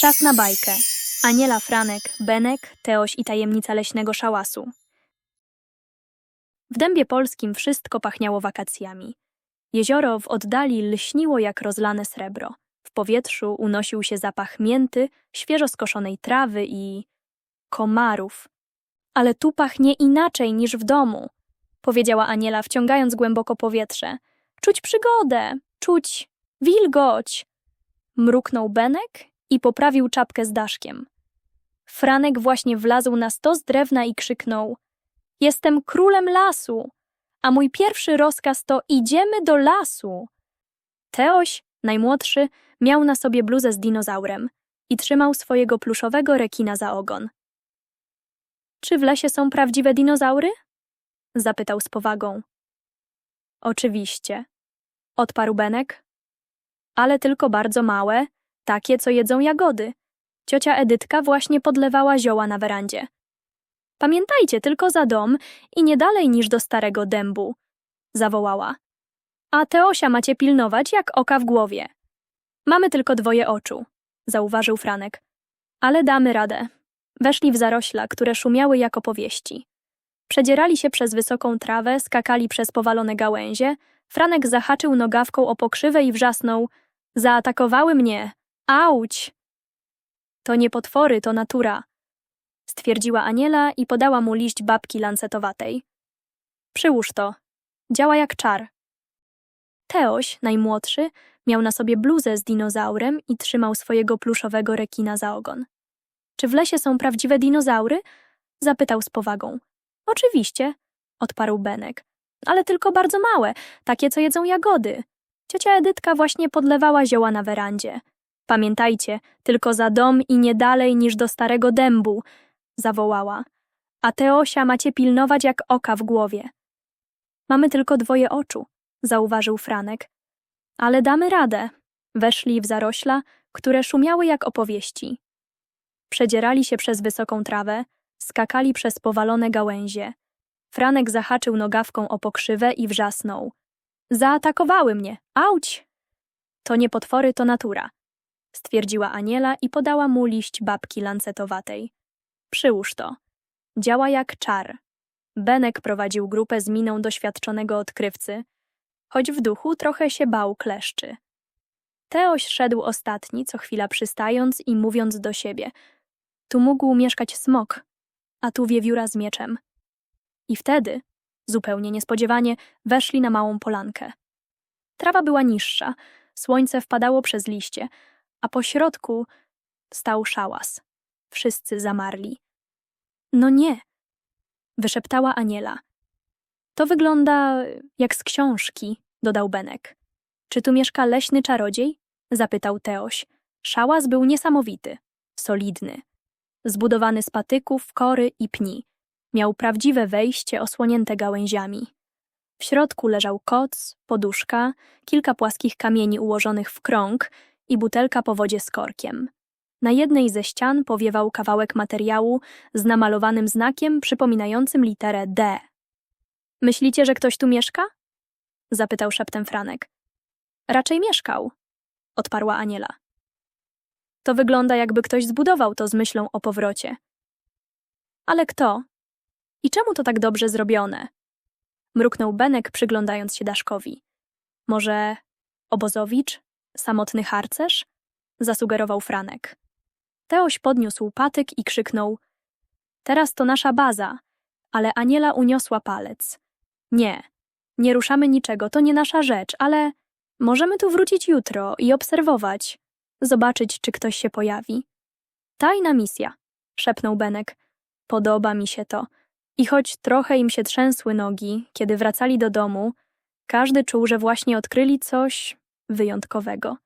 Czas na bajkę. Aniela Franek, Benek, Teoś i tajemnica leśnego szałasu. W dębie polskim wszystko pachniało wakacjami. Jezioro w oddali lśniło jak rozlane srebro. W powietrzu unosił się zapach mięty, świeżo skoszonej trawy i... komarów. Ale tu pachnie inaczej niż w domu, powiedziała Aniela, wciągając głęboko powietrze. Czuć przygodę, czuć wilgoć. Mruknął Benek i poprawił czapkę z daszkiem. Franek właśnie wlazł na stos drewna i krzyknął: Jestem królem lasu, a mój pierwszy rozkaz to idziemy do lasu. Teoś, najmłodszy, miał na sobie bluzę z dinozaurem i trzymał swojego pluszowego rekina za ogon. Czy w lesie są prawdziwe dinozaury? zapytał z powagą. Oczywiście, odparł Benek. Ale tylko bardzo małe, takie, co jedzą jagody. Ciocia Edytka właśnie podlewała zioła na werandzie. Pamiętajcie, tylko za dom i nie dalej niż do starego dębu, zawołała. A Teosia macie pilnować jak oka w głowie. Mamy tylko dwoje oczu, zauważył Franek. Ale damy radę. Weszli w zarośla, które szumiały jak opowieści. Przedzierali się przez wysoką trawę, skakali przez powalone gałęzie. Franek zahaczył nogawką o pokrzywę i wrzasnął: Zaatakowały mnie! Auć! To nie potwory, to natura, stwierdziła Aniela i podała mu liść babki lancetowatej. Przyłóż to. Działa jak czar. Teoś, najmłodszy, miał na sobie bluzę z dinozaurem i trzymał swojego pluszowego rekina za ogon. Czy w lesie są prawdziwe dinozaury? Zapytał z powagą. Oczywiście, odparł Benek. Ale tylko bardzo małe, takie co jedzą jagody. Ciocia Edytka właśnie podlewała zioła na werandzie. Pamiętajcie, tylko za dom i nie dalej niż do starego dębu, zawołała. A Teosia macie pilnować jak oka w głowie. Mamy tylko dwoje oczu, zauważył Franek. Ale damy radę. Weszli w zarośla, które szumiały jak opowieści. Przedzierali się przez wysoką trawę, skakali przez powalone gałęzie. Franek zahaczył nogawką o pokrzywę i wrzasnął. Zaatakowały mnie. Auć! To nie potwory, to natura, stwierdziła Aniela i podała mu liść babki lancetowatej. Przyłóż to. Działa jak czar. Benek prowadził grupę z miną doświadczonego odkrywcy, choć w duchu trochę się bał kleszczy. Teoś szedł ostatni, co chwila przystając i mówiąc do siebie. Tu mógł mieszkać smok, a tu wiewióra z mieczem. I wtedy, zupełnie niespodziewanie, weszli na małą polankę. Trawa była niższa, słońce wpadało przez liście, a po środku stał szałas. Wszyscy zamarli. No nie, wyszeptała Aniela. To wygląda jak z książki, dodał Benek. Czy tu mieszka leśny czarodziej? zapytał Teoś. Szałas był niesamowity, solidny. Zbudowany z patyków, kory i pni. Miał prawdziwe wejście osłonięte gałęziami. W środku leżał koc, poduszka, kilka płaskich kamieni ułożonych w krąg i butelka po wodzie z korkiem. Na jednej ze ścian powiewał kawałek materiału z namalowanym znakiem przypominającym literę D. Myślicie, że ktoś tu mieszka? zapytał szeptem Franek. Raczej mieszkał, odparła Aniela. To wygląda, jakby ktoś zbudował to z myślą o powrocie. Ale kto? I czemu to tak dobrze zrobione? Mruknął Benek, przyglądając się Daszkowi. Może obozowicz? Samotny harcerz? Zasugerował Franek. Teoś podniósł patyk i krzyknął: Teraz to nasza baza, ale Aniela uniosła palec. Nie, nie ruszamy niczego, to nie nasza rzecz, ale możemy tu wrócić jutro i obserwować, zobaczyć, czy ktoś się pojawi. Tajna misja, szepnął Benek. Podoba mi się to. I choć trochę im się trzęsły nogi, kiedy wracali do domu, każdy czuł, że właśnie odkryli coś wyjątkowego.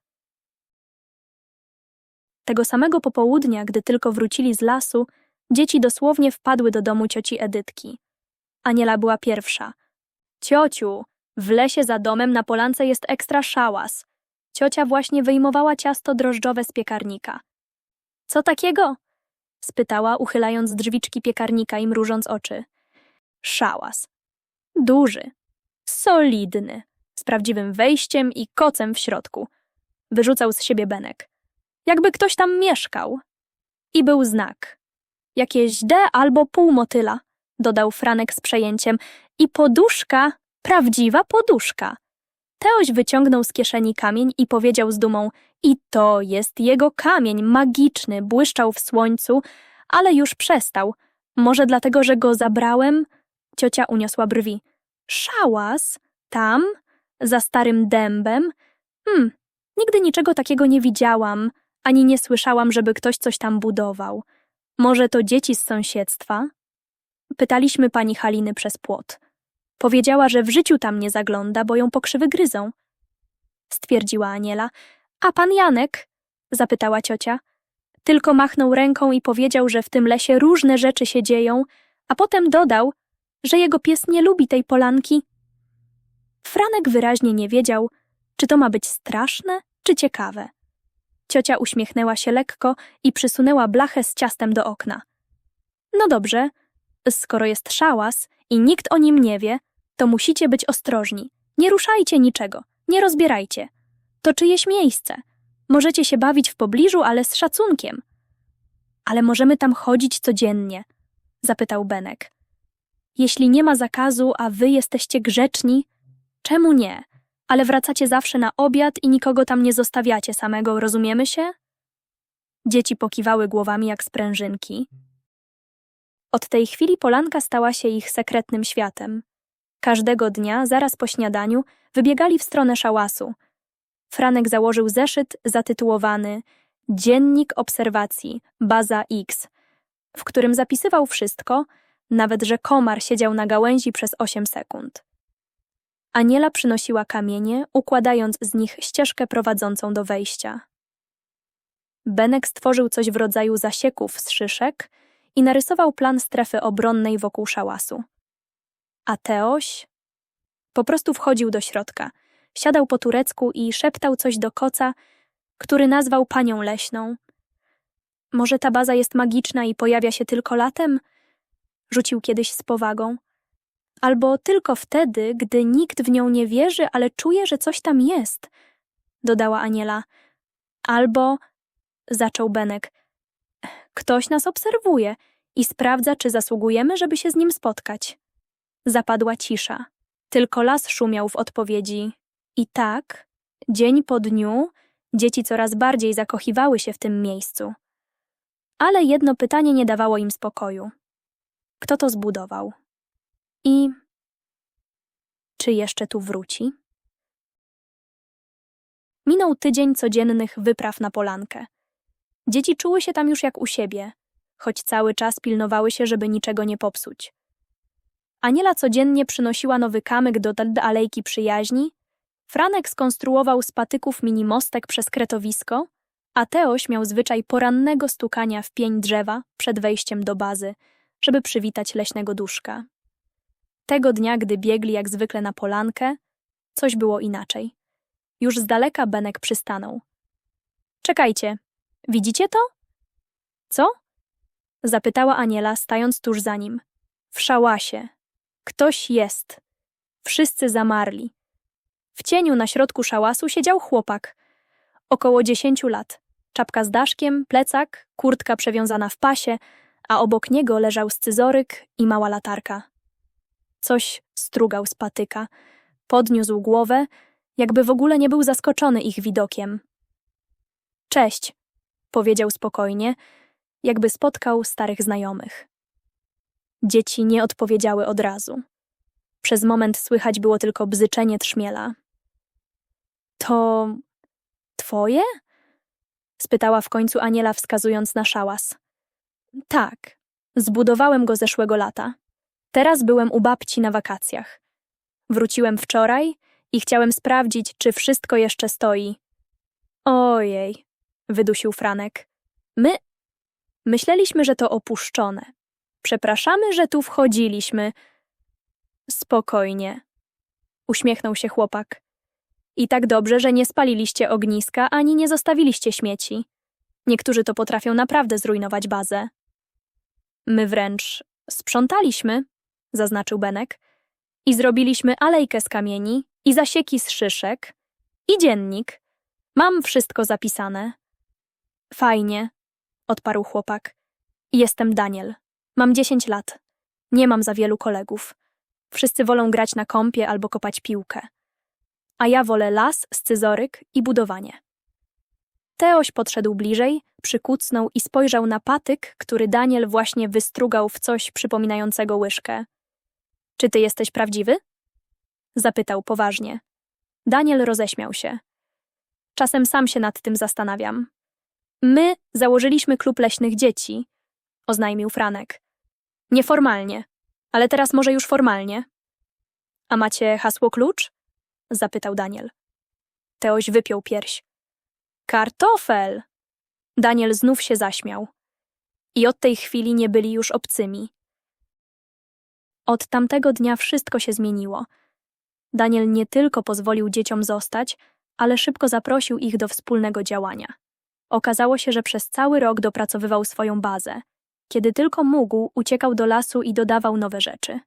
Tego samego popołudnia, gdy tylko wrócili z lasu, dzieci dosłownie wpadły do domu cioci Edytki. Aniela była pierwsza. Ciociu, w lesie za domem na polance jest ekstra szałas. Ciocia właśnie wyjmowała ciasto drożdżowe z piekarnika. Co takiego? spytała, uchylając drzwiczki piekarnika i mrużąc oczy. Szałas. Duży. Solidny. Z prawdziwym wejściem i kocem w środku. Wyrzucał z siebie Benek. jakby ktoś tam mieszkał. I był znak. Jakieś D albo pół motyla, dodał Franek z przejęciem. I poduszka, prawdziwa poduszka. Teoś wyciągnął z kieszeni kamień i powiedział z dumą: I to jest jego kamień, magiczny, błyszczał w słońcu, ale już przestał. Może dlatego, że go zabrałem? Ciocia uniosła brwi. Szałas? Tam? Za starym dębem? Hmm, nigdy niczego takiego nie widziałam, ani nie słyszałam, żeby ktoś coś tam budował. Może to dzieci z sąsiedztwa? Pytaliśmy pani Haliny przez płot. Powiedziała, że w życiu tam nie zagląda, bo ją pokrzywy gryzą. Stwierdziła Aniela. A pan Janek? Zapytała ciocia. Tylko machnął ręką i powiedział, że w tym lesie różne rzeczy się dzieją, a potem dodał, że jego pies nie lubi tej polanki. Franek wyraźnie nie wiedział, czy to ma być straszne, czy ciekawe. Ciocia uśmiechnęła się lekko i przysunęła blachę z ciastem do okna. No dobrze, skoro jest szałas i nikt o nim nie wie, to musicie być ostrożni. Nie ruszajcie niczego, nie rozbierajcie. To czyjeś miejsce. Możecie się bawić w pobliżu, ale z szacunkiem. Ale możemy tam chodzić codziennie, zapytał Benek. Jeśli nie ma zakazu, a wy jesteście grzeczni, czemu nie? Ale wracacie zawsze na obiad i nikogo tam nie zostawiacie samego, rozumiemy się? Dzieci pokiwały głowami jak sprężynki. Od tej chwili polanka stała się ich sekretnym światem. Każdego dnia, zaraz po śniadaniu, wybiegali w stronę szałasu. Franek założył zeszyt zatytułowany Dziennik obserwacji, baza X, w którym zapisywał wszystko, nawet że komar siedział na gałęzi przez 8 sekund. Aniela przynosiła kamienie, układając z nich ścieżkę prowadzącą do wejścia. Benek stworzył coś w rodzaju zasieków z szyszek i narysował plan strefy obronnej wokół szałasu. A Teoś po prostu wchodził do środka, siadał po turecku i szeptał coś do koca, który nazwał panią leśną. Może ta baza jest magiczna i pojawia się tylko latem? Rzucił kiedyś z powagą. Albo tylko wtedy, gdy nikt w nią nie wierzy, ale czuje, że coś tam jest, dodała Aniela. Albo, zaczął Benek, ktoś nas obserwuje i sprawdza, czy zasługujemy, żeby się z nim spotkać. Zapadła cisza. Tylko las szumiał w odpowiedzi. I tak, dzień po dniu, dzieci coraz bardziej zakochiwały się w tym miejscu. Ale jedno pytanie nie dawało im spokoju. Kto to zbudował? I czy jeszcze tu wróci? Minął tydzień codziennych wypraw na polankę. Dzieci czuły się tam już jak u siebie, choć cały czas pilnowały się, żeby niczego nie popsuć. Aniela codziennie przynosiła nowy kamyk do alejki przyjaźni, Franek skonstruował z patyków mini mostek przez kretowisko, a Teoś miał zwyczaj porannego stukania w pień drzewa przed wejściem do bazy, żeby przywitać leśnego duszka. Tego dnia, gdy biegli jak zwykle na polankę, coś było inaczej. Już z daleka Benek przystanął. Czekajcie, widzicie to? Co? Zapytała Aniela, stając tuż za nim. W szałasie. Ktoś jest. Wszyscy zamarli. W cieniu na środku szałasu siedział chłopak. Około dziesięciu lat. Czapka z daszkiem, plecak, kurtka przewiązana w pasie, a obok niego leżał scyzoryk i mała latarka. Coś strugał z patyka. Podniósł głowę, jakby w ogóle nie był zaskoczony ich widokiem. Cześć, powiedział spokojnie, jakby spotkał starych znajomych. Dzieci nie odpowiedziały od razu. Przez moment słychać było tylko bzyczenie trzmiela. To twoje? spytała w końcu Aniela, wskazując na szałas. Tak, zbudowałem go zeszłego lata. Teraz byłem u babci na wakacjach. Wróciłem wczoraj i chciałem sprawdzić, czy wszystko jeszcze stoi. Ojej, wydusił Franek. My myśleliśmy, że to opuszczone. Przepraszamy, że tu wchodziliśmy. Spokojnie. Uśmiechnął się chłopak. I tak dobrze, że nie spaliliście ogniska ani nie zostawiliście śmieci. Niektórzy to potrafią naprawdę zrujnować bazę. My wręcz sprzątaliśmy, zaznaczył Benek, i zrobiliśmy alejkę z kamieni, i zasieki z szyszek, i dziennik. Mam wszystko zapisane. Fajnie, odparł chłopak. Jestem Daniel. Mam 10 lat. Nie mam za wielu kolegów. Wszyscy wolą grać na kąpie albo kopać piłkę. A ja wolę las, scyzoryk i budowanie. Teoś podszedł bliżej, przykucnął i spojrzał na patyk, który Daniel właśnie wystrugał w coś przypominającego łyżkę. Czy ty jesteś prawdziwy? Zapytał poważnie. Daniel roześmiał się. Czasem sam się nad tym zastanawiam. My założyliśmy klub leśnych dzieci, oznajmił Franek. Nieformalnie, ale teraz może już formalnie. A macie hasło klucz? zapytał Daniel. Teoś wypiął pierś. Kartofel! Daniel znów się zaśmiał. I od tej chwili nie byli już obcymi. Od tamtego dnia wszystko się zmieniło. Daniel nie tylko pozwolił dzieciom zostać, ale szybko zaprosił ich do wspólnego działania. Okazało się, że przez cały rok dopracowywał swoją bazę. Kiedy tylko mógł, uciekał do lasu i dodawał nowe rzeczy.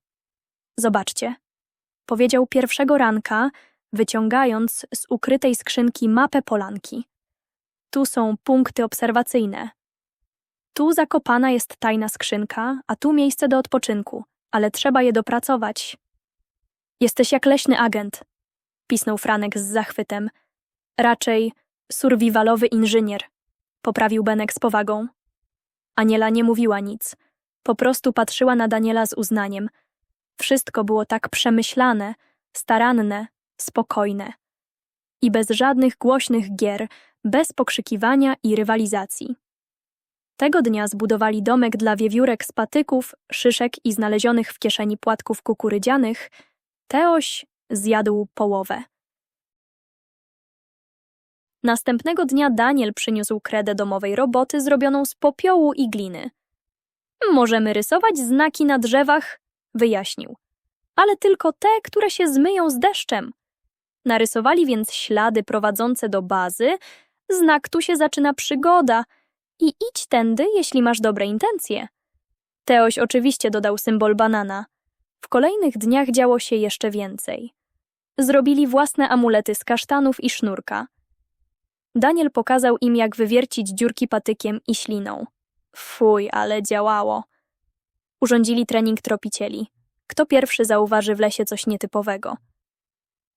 Zobaczcie, powiedział pierwszego ranka, wyciągając z ukrytej skrzynki mapę polanki. Tu są punkty obserwacyjne. Tu zakopana jest tajna skrzynka, a tu miejsce do odpoczynku, ale trzeba je dopracować. Jesteś jak leśny agent, pisnął Franek z zachwytem. Raczej survivalowy inżynier, poprawił Benek z powagą. Aniela nie mówiła nic, po prostu patrzyła na Daniela z uznaniem. Wszystko było tak przemyślane, staranne, spokojne. I bez żadnych głośnych gier, bez pokrzykiwania i rywalizacji. Tego dnia zbudowali domek dla wiewiórek z patyków, szyszek i znalezionych w kieszeni płatków kukurydzianych. Teoś zjadł połowę. Następnego dnia Daniel przyniósł kredę domowej roboty zrobioną z popiołu i gliny. Możemy rysować znaki na drzewach, wyjaśnił, ale tylko te, które się zmyją z deszczem. Narysowali więc ślady prowadzące do bazy, znak tu się zaczyna przygoda i idź tędy, jeśli masz dobre intencje. Teoś oczywiście dodał symbol banana. W kolejnych dniach działo się jeszcze więcej. Zrobili własne amulety z kasztanów i sznurka. Daniel pokazał im, jak wywiercić dziurki patykiem i śliną. Fuj, ale działało. Urządzili trening tropicieli. Kto pierwszy zauważy w lesie coś nietypowego?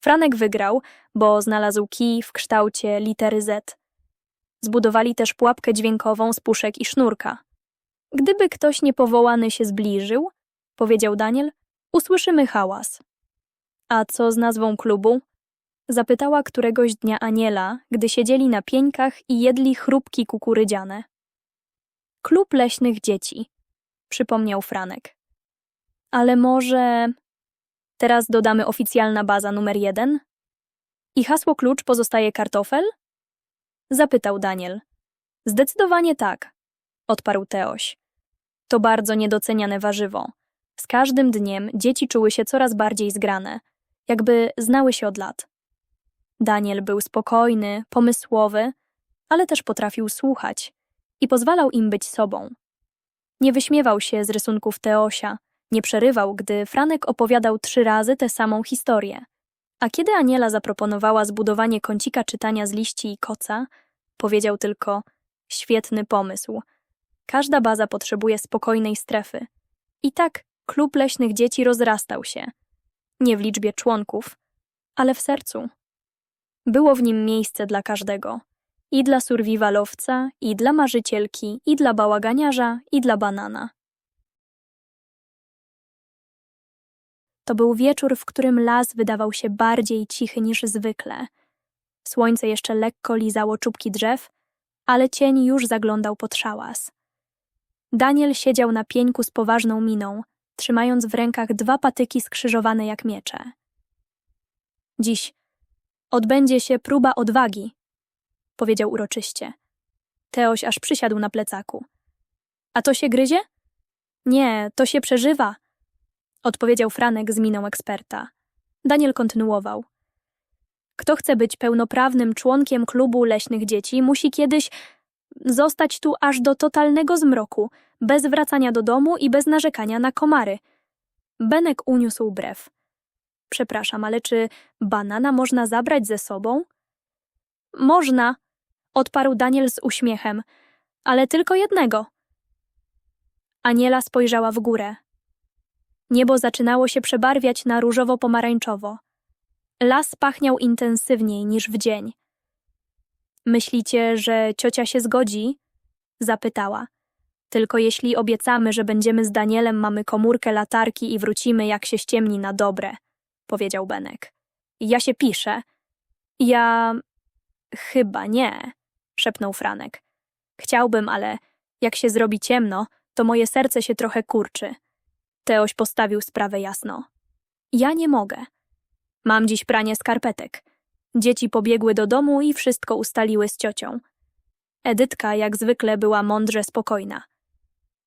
Franek wygrał, bo znalazł kij w kształcie litery Z. Zbudowali też pułapkę dźwiękową z puszek i sznurka. Gdyby ktoś niepowołany się zbliżył, powiedział Daniel, usłyszymy hałas. A co z nazwą klubu? Zapytała któregoś dnia Aniela, gdy siedzieli na pieńkach i jedli chrupki kukurydziane. Klub leśnych dzieci, przypomniał Franek. Ale może... Teraz dodamy oficjalna baza numer jeden? I hasło klucz pozostaje kartofel? Zapytał Daniel. Zdecydowanie tak, odparł Teoś. To bardzo niedoceniane warzywo. Z każdym dniem dzieci czuły się coraz bardziej zgrane, jakby znały się od lat. Daniel był spokojny, pomysłowy, ale też potrafił słuchać i pozwalał im być sobą. Nie wyśmiewał się z rysunków Teosia, nie przerywał, gdy Franek opowiadał trzy razy tę samą historię. A kiedy Aniela zaproponowała zbudowanie kącika czytania z liści i koca, powiedział tylko: Świetny pomysł. Każda baza potrzebuje spokojnej strefy. I tak klub leśnych dzieci rozrastał się. Nie w liczbie członków, ale w sercu. Było w nim miejsce dla każdego. I dla survivalowca, i dla marzycielki, i dla bałaganiarza, i dla banana. To był wieczór, w którym las wydawał się bardziej cichy niż zwykle. Słońce jeszcze lekko lizało czubki drzew, ale cień już zaglądał pod szałas. Daniel siedział na pieńku z poważną miną, trzymając w rękach dwa patyki skrzyżowane jak miecze. Dziś odbędzie się próba odwagi, powiedział uroczyście. Teoś aż przysiadł na plecaku. A to się gryzie? Nie, to się przeżywa, odpowiedział Franek z miną eksperta. Daniel kontynuował. Kto chce być pełnoprawnym członkiem klubu leśnych dzieci, musi kiedyś zostać tu aż do totalnego zmroku, bez wracania do domu i bez narzekania na komary. Benek uniósł brew. Przepraszam, ale czy banana można zabrać ze sobą? Można, Odparł Daniel z uśmiechem. Ale tylko jednego. Aniela spojrzała w górę. Niebo zaczynało się przebarwiać na różowo-pomarańczowo. Las pachniał intensywniej niż w dzień. Myślicie, że ciocia się zgodzi? Zapytała. Tylko jeśli obiecamy, że będziemy z Danielem, mamy komórkę, latarki i wrócimy, jak się ściemni na dobre, powiedział Benek. Ja się piszę. Ja. chyba nie, szepnął Franek. Chciałbym, ale jak się zrobi ciemno, to moje serce się trochę kurczy. Teoś postawił sprawę jasno. Ja nie mogę. Mam dziś pranie skarpetek. Dzieci pobiegły do domu i wszystko ustaliły z ciocią. Edytka jak zwykle była mądrze spokojna.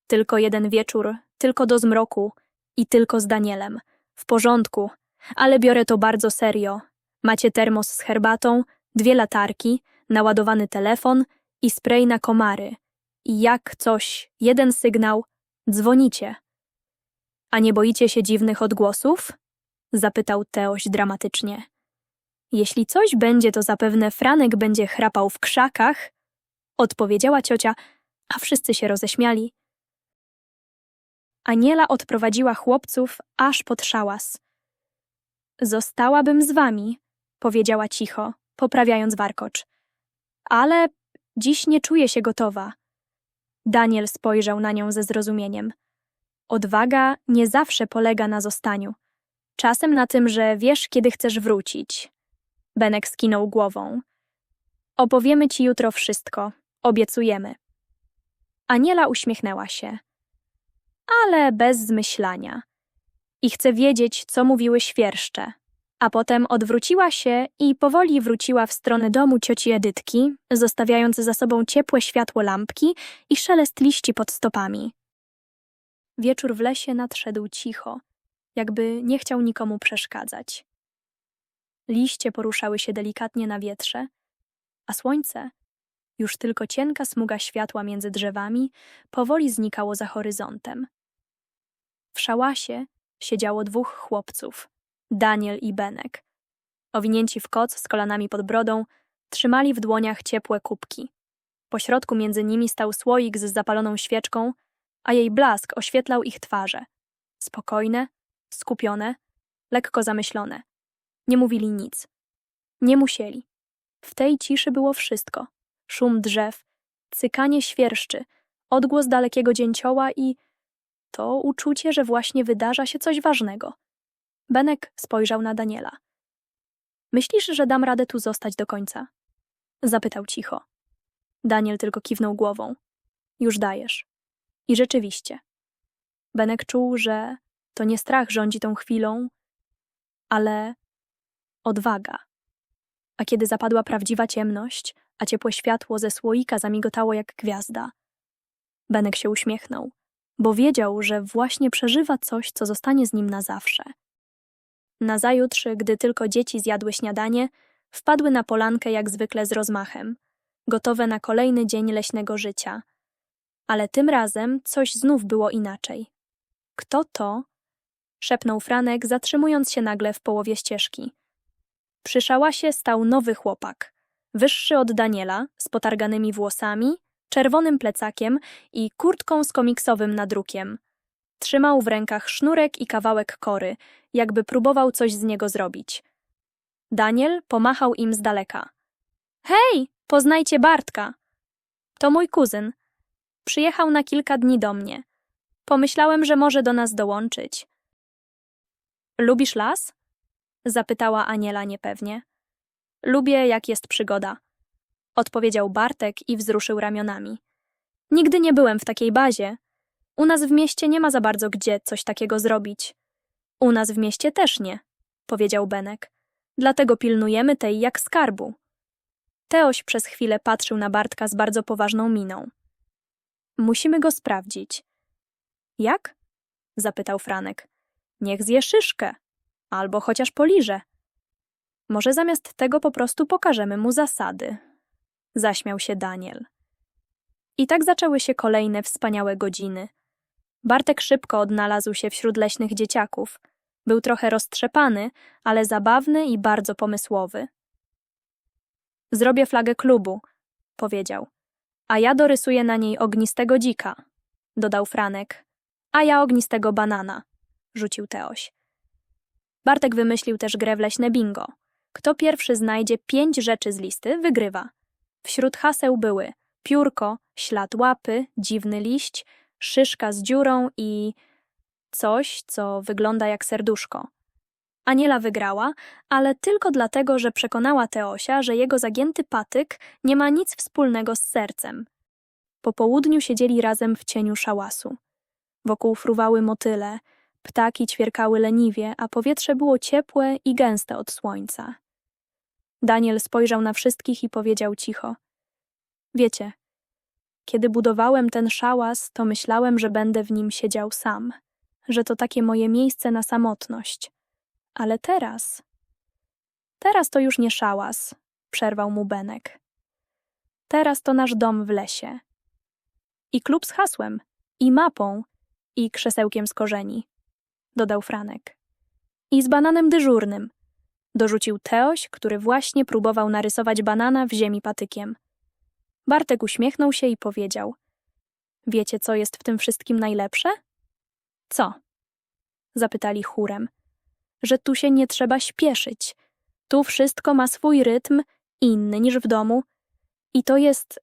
Tylko jeden wieczór, tylko do zmroku i tylko z Danielem. W porządku, ale biorę to bardzo serio. Macie termos z herbatą, dwie latarki, naładowany telefon i spray na komary. I jak coś, jeden sygnał, dzwonicie. A nie boicie się dziwnych odgłosów? Zapytał Teoś dramatycznie. Jeśli coś będzie, to zapewne Franek będzie chrapał w krzakach, odpowiedziała ciocia, a wszyscy się roześmiali. Aniela odprowadziła chłopców aż pod szałas. Zostałabym z wami, powiedziała cicho, poprawiając warkocz. Ale dziś nie czuję się gotowa. Daniel spojrzał na nią ze zrozumieniem. Odwaga nie zawsze polega na zostaniu. Czasem na tym, że wiesz, kiedy chcesz wrócić. Benek skinął głową. Opowiemy ci jutro wszystko, obiecujemy. Aniela uśmiechnęła się. Ale bez zmyślania. I chcę wiedzieć, co mówiły świerszcze. A potem odwróciła się i powoli wróciła w stronę domu cioci Edytki, zostawiając za sobą ciepłe światło lampki i szelest liści pod stopami. Wieczór w lesie nadszedł cicho, jakby nie chciał nikomu przeszkadzać. Liście poruszały się delikatnie na wietrze, a słońce, już tylko cienka smuga światła między drzewami, powoli znikało za horyzontem. W szałasie siedziało dwóch chłopców, Daniel i Benek. Owinięci w koc z kolanami pod brodą, trzymali w dłoniach ciepłe kubki. Po środku między nimi stał słoik z zapaloną świeczką, a jej blask oświetlał ich twarze. Spokojne, skupione, lekko zamyślone. Nie mówili nic. Nie musieli. W tej ciszy było wszystko. Szum drzew, cykanie świerszczy, odgłos dalekiego dzięcioła i to uczucie, że właśnie wydarza się coś ważnego. Benek spojrzał na Daniela. Myślisz, że dam radę tu zostać do końca? Zapytał cicho. Daniel tylko kiwnął głową. Już dajesz. I rzeczywiście. Benek czuł, że to nie strach rządzi tą chwilą, ale odwaga. A kiedy zapadła prawdziwa ciemność, a ciepłe światło ze słoika zamigotało jak gwiazda, Benek się uśmiechnął, bo wiedział, że właśnie przeżywa coś, co zostanie z nim na zawsze. Nazajutrz, gdy tylko dzieci zjadły śniadanie, wpadły na polankę jak zwykle z rozmachem, gotowe na kolejny dzień leśnego życia. Ale tym razem coś znów było inaczej. Kto to? szepnął Franek, zatrzymując się nagle w połowie ścieżki. Przy szałasie stał nowy chłopak, wyższy od Daniela, z potarganymi włosami, czerwonym plecakiem i kurtką z komiksowym nadrukiem. Trzymał w rękach sznurek i kawałek kory, jakby próbował coś z niego zrobić. Daniel pomachał im z daleka. Hej, poznajcie Bartka. To mój kuzyn. Przyjechał na kilka dni do mnie. Pomyślałem, że może do nas dołączyć. Lubisz las? Zapytała Aniela niepewnie. Lubię, jak jest przygoda. Odpowiedział Bartek i wzruszył ramionami. Nigdy nie byłem w takiej bazie. U nas w mieście nie ma za bardzo gdzie coś takiego zrobić. U nas w mieście też nie, powiedział Benek. Dlatego pilnujemy tej jak skarbu. Teoś przez chwilę patrzył na Bartka z bardzo poważną miną. Musimy go sprawdzić. Jak? zapytał Franek. Niech zje szyszkę, albo chociaż poliże. Może zamiast tego po prostu pokażemy mu zasady. Zaśmiał się Daniel. I tak zaczęły się kolejne wspaniałe godziny. Bartek szybko odnalazł się wśród leśnych dzieciaków. Był trochę roztrzepany, ale zabawny i bardzo pomysłowy. Zrobię flagę klubu, powiedział. A ja dorysuję na niej ognistego dzika, dodał Franek. A ja ognistego banana, rzucił Teoś. Bartek wymyślił też grę w leśne bingo. Kto pierwszy znajdzie pięć rzeczy z listy, wygrywa. Wśród haseł były piórko, ślad łapy, dziwny liść, szyszka z dziurą i coś, co wygląda jak serduszko. Aniela wygrała, ale tylko dlatego, że przekonała Teosia, że jego zagięty patyk nie ma nic wspólnego z sercem. Po południu siedzieli razem w cieniu szałasu. Wokół fruwały motyle, ptaki ćwierkały leniwie, a powietrze było ciepłe i gęste od słońca. Daniel spojrzał na wszystkich i powiedział cicho: Wiecie, kiedy budowałem ten szałas, to myślałem, że będę w nim siedział sam, że to takie moje miejsce na samotność. Ale teraz. Teraz to już nie szałas, przerwał mu Benek. Teraz to nasz dom w lesie. I klub z hasłem, i mapą, i krzesełkiem z korzeni, dodał Franek. I z bananem dyżurnym, dorzucił Teoś, który właśnie próbował narysować banana w ziemi patykiem. Bartek uśmiechnął się i powiedział: Wiecie, co jest w tym wszystkim najlepsze? Co? Zapytali chórem. Że tu się nie trzeba śpieszyć. Tu wszystko ma swój rytm, inny niż w domu. I to jest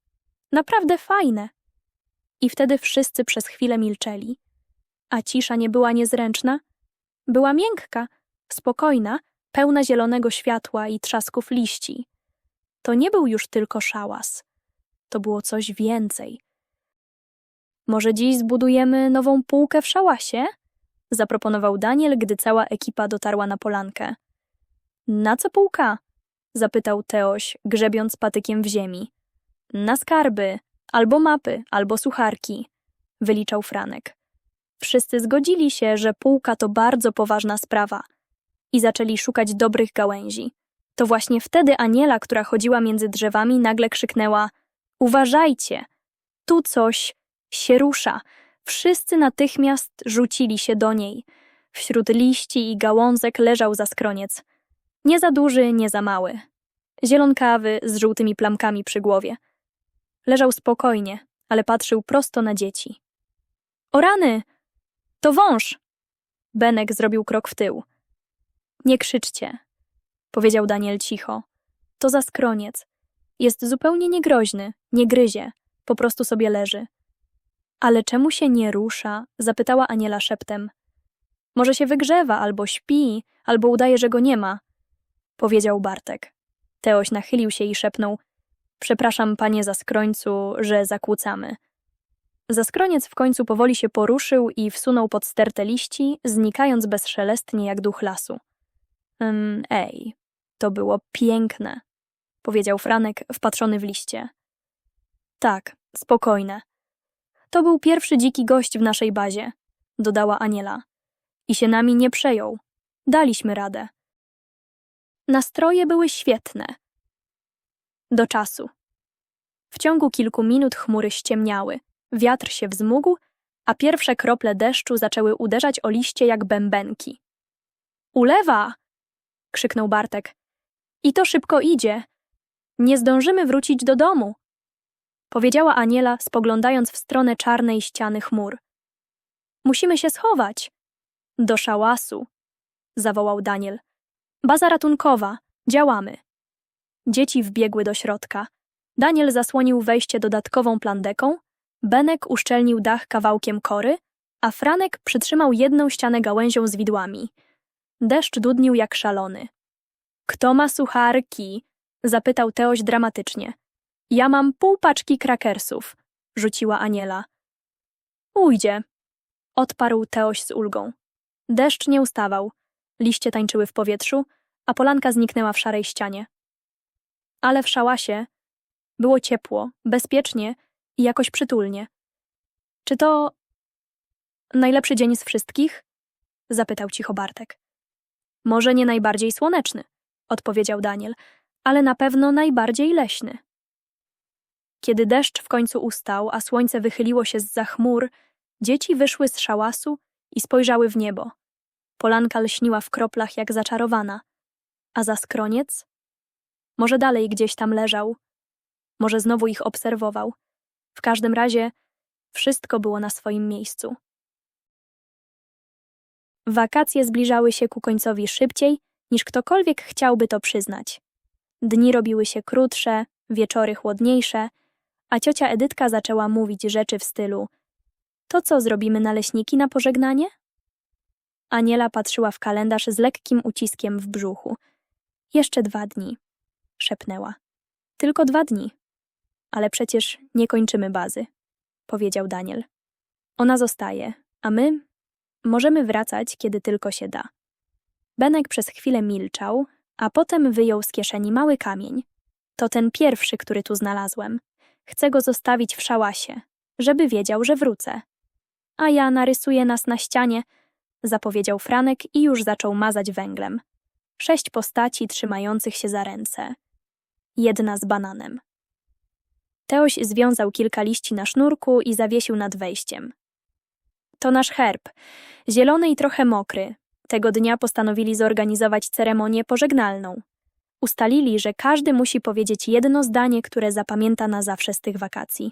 naprawdę fajne. I wtedy wszyscy przez chwilę milczeli. A cisza nie była niezręczna, była miękka, spokojna, pełna zielonego światła i trzasków liści. To nie był już tylko szałas. To było coś więcej. Może dziś zbudujemy nową półkę w szałasie? Zaproponował Daniel, gdy cała ekipa dotarła na polankę. Na co półka? Zapytał Teoś, grzebiąc patykiem w ziemi. Na skarby, albo mapy, albo sucharki, wyliczał Franek. Wszyscy zgodzili się, że półka to bardzo poważna sprawa i zaczęli szukać dobrych gałęzi. To właśnie wtedy Aniela, która chodziła między drzewami, nagle krzyknęła: Uważajcie! Tu coś się rusza. Wszyscy natychmiast rzucili się do niej. Wśród liści i gałązek leżał zaskroniec. Nie za duży, nie za mały. Zielonkawy, z żółtymi plamkami przy głowie. Leżał spokojnie, ale patrzył prosto na dzieci. O rany! To wąż! Benek zrobił krok w tył. Nie krzyczcie, powiedział Daniel cicho. To zaskroniec. Jest zupełnie niegroźny, nie gryzie, po prostu sobie leży. Ale czemu się nie rusza? zapytała Aniela szeptem. Może się wygrzewa, albo śpi, albo udaje, że go nie ma, powiedział Bartek. Teoś nachylił się i szepnął: Przepraszam, panie zaskrońcu, że zakłócamy. Zaskroniec w końcu powoli się poruszył i wsunął pod stertę liści, znikając bezszelestnie jak duch lasu. Ej, to było piękne, powiedział Franek, wpatrzony w liście. Tak, spokojne. To był pierwszy dziki gość w naszej bazie, dodała Aniela. I się nami nie przejął. Daliśmy radę. Nastroje były świetne. Do czasu. W ciągu kilku minut chmury ściemniały, wiatr się wzmógł, a pierwsze krople deszczu zaczęły uderzać o liście jak bębenki. Ulewa! krzyknął Bartek. I to szybko idzie. Nie zdążymy wrócić do domu, powiedziała Aniela, spoglądając w stronę czarnej ściany chmur. Musimy się schować. Do szałasu, zawołał Daniel. Baza ratunkowa, działamy. Dzieci wbiegły do środka. Daniel zasłonił wejście dodatkową plandeką, Benek uszczelnił dach kawałkiem kory, a Franek przytrzymał jedną ścianę gałęzią z widłami. Deszcz dudnił jak szalony. Kto ma sucharki? zapytał Teoś dramatycznie. Ja mam pół paczki krakersów, rzuciła Aniela. Ujdzie, odparł Teoś z ulgą. Deszcz nie ustawał, liście tańczyły w powietrzu, a polanka zniknęła w szarej ścianie. Ale w szałasie było ciepło, bezpiecznie i jakoś przytulnie. Czy to najlepszy dzień z wszystkich? zapytał cicho Bartek. Może nie najbardziej słoneczny, odpowiedział Daniel, ale na pewno najbardziej leśny. Kiedy deszcz w końcu ustał, a słońce wychyliło się z za chmur, dzieci wyszły z szałasu i spojrzały w niebo. Polanka lśniła w kroplach jak zaczarowana, a za skroniec? Może dalej gdzieś tam leżał. Może znowu ich obserwował. W każdym razie wszystko było na swoim miejscu. Wakacje zbliżały się ku końcowi szybciej, niż ktokolwiek chciałby to przyznać. Dni robiły się krótsze, wieczory chłodniejsze, a ciocia Edytka zaczęła mówić rzeczy w stylu To co, zrobimy naleśniki na pożegnanie? Aniela patrzyła w kalendarz z lekkim uciskiem w brzuchu. Jeszcze dwa dni, szepnęła. Tylko dwa dni. Ale przecież nie kończymy bazy, powiedział Daniel. Ona zostaje, a my możemy wracać, kiedy tylko się da. Benek przez chwilę milczał, a potem wyjął z kieszeni mały kamień. To ten pierwszy, który tu znalazłem. Chcę go zostawić w szałasie, żeby wiedział, że wrócę. A ja narysuję nas na ścianie, zapowiedział Franek i już zaczął mazać węglem. Sześć postaci trzymających się za ręce. Jedna z bananem. Teoś związał kilka liści na sznurku i zawiesił nad wejściem. To nasz herb. Zielony i trochę mokry. Tego dnia postanowili zorganizować ceremonię pożegnalną. Ustalili, że każdy musi powiedzieć jedno zdanie, które zapamięta na zawsze z tych wakacji.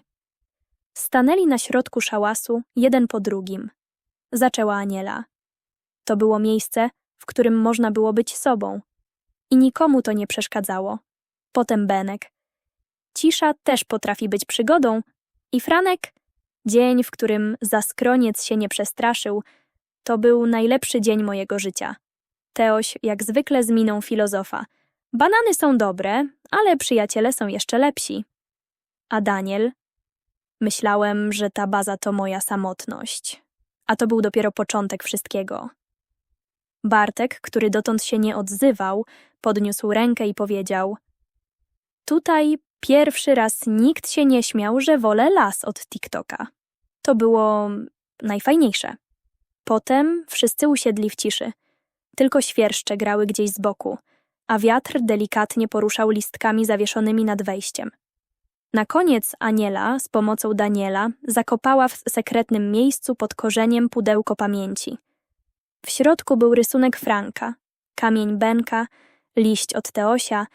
Stanęli na środku szałasu, jeden po drugim. Zaczęła Aniela. To było miejsce, w którym można było być sobą. I nikomu to nie przeszkadzało. Potem Benek. Cisza też potrafi być przygodą. I Franek, dzień, w którym zaskroniec się nie przestraszył, to był najlepszy dzień mojego życia. Teoś, jak zwykle z miną filozofa. Banany są dobre, ale przyjaciele są jeszcze lepsi. A Daniel? Myślałem, że ta baza to moja samotność. A to był dopiero początek wszystkiego. Bartek, który dotąd się nie odzywał, podniósł rękę i powiedział: Tutaj pierwszy raz nikt się nie śmiał, że wolę las od TikToka. To było najfajniejsze. Potem wszyscy usiedli w ciszy. Tylko świerszcze grały gdzieś z boku, a wiatr delikatnie poruszał listkami zawieszonymi nad wejściem. Na koniec Aniela, z pomocą Daniela, zakopała w sekretnym miejscu pod korzeniem pudełko pamięci. W środku był rysunek Franka, kamień Benka, liść od Teosia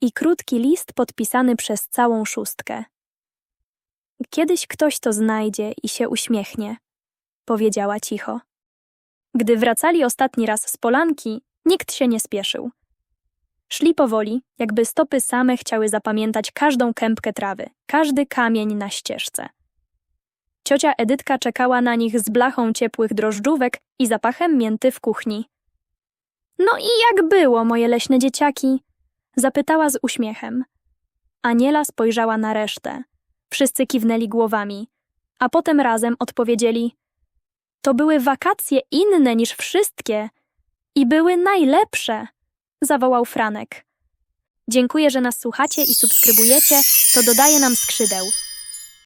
i krótki list podpisany przez całą szóstkę. Kiedyś ktoś to znajdzie i się uśmiechnie, powiedziała cicho. Gdy wracali ostatni raz z polanki, nikt się nie spieszył. Szli powoli, jakby stopy same chciały zapamiętać każdą kępkę trawy, każdy kamień na ścieżce. Ciocia Edytka czekała na nich z blachą ciepłych drożdżówek i zapachem mięty w kuchni. No i jak było, moje leśne dzieciaki? Zapytała z uśmiechem. Aniela spojrzała na resztę. Wszyscy kiwnęli głowami, a potem razem odpowiedzieli: To były wakacje inne niż wszystkie i były najlepsze, zawołał Franek. Dziękuję, że nas słuchacie i subskrybujecie, to dodaje nam skrzydeł.